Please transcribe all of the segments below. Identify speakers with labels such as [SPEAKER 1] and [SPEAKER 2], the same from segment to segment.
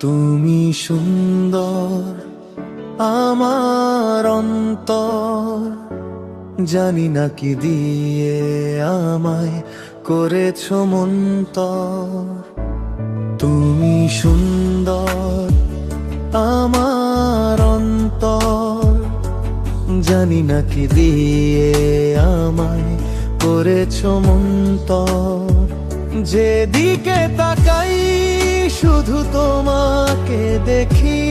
[SPEAKER 1] তুমি সুন্দর আমার অন্তর। জানি না কি দিয়ে আমায় করেছ মন্তর। তুমি সুন্দর আমার অন্তর। জানি না কি দিয়ে আমায় করেছ মন্তর। যেদিকে তাকাই, শুধু তোমাকে দেখি।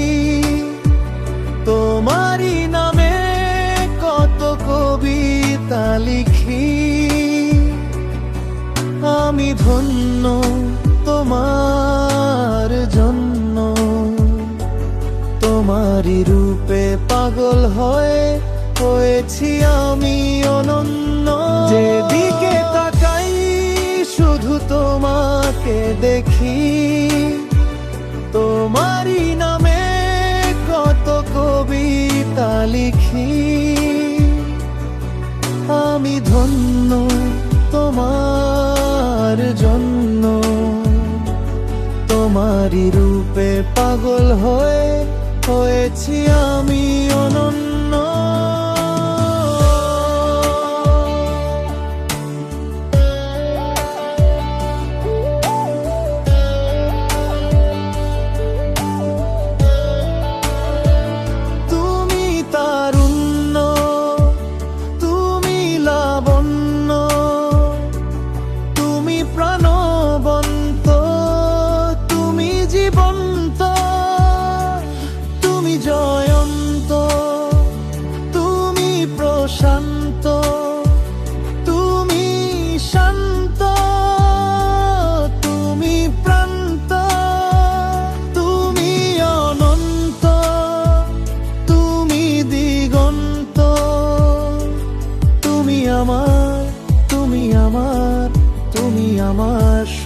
[SPEAKER 1] তোমারই নামে কত কবিতা লিখি। আমি ধন্য তোমার জন্য। তোমারই রূপে পাগল হয়ে হয়েছি আমি অনন্য। শুধু তোমাকে দেখি। তোমারই নামে কত কবিতা লিখি। আমি ধন্য তোমার জন্য। তোমারই রূপে পাগল হয়ে হয়েছি আমি তুমি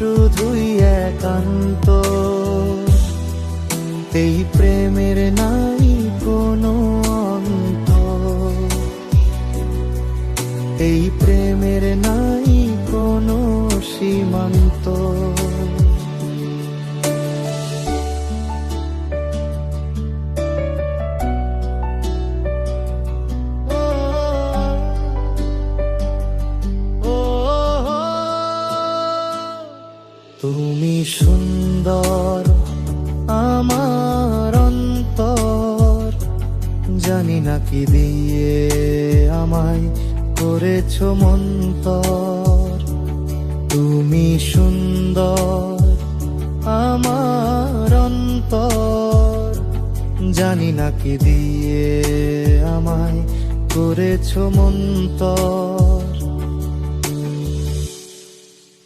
[SPEAKER 1] শুধুই একান্ত। এই প্রেমের নাই কোনো অন্ত। এই প্রেমের নাই কোনো সীমান্ত। তুমি সুন্দর আমার অন্তর। জানি না কি দিয়ে আমায় করেছ মন্তর। তুমি সুন্দর আমার অন্তর। জানি না কি দিয়ে আমায় করেছ মন্তর।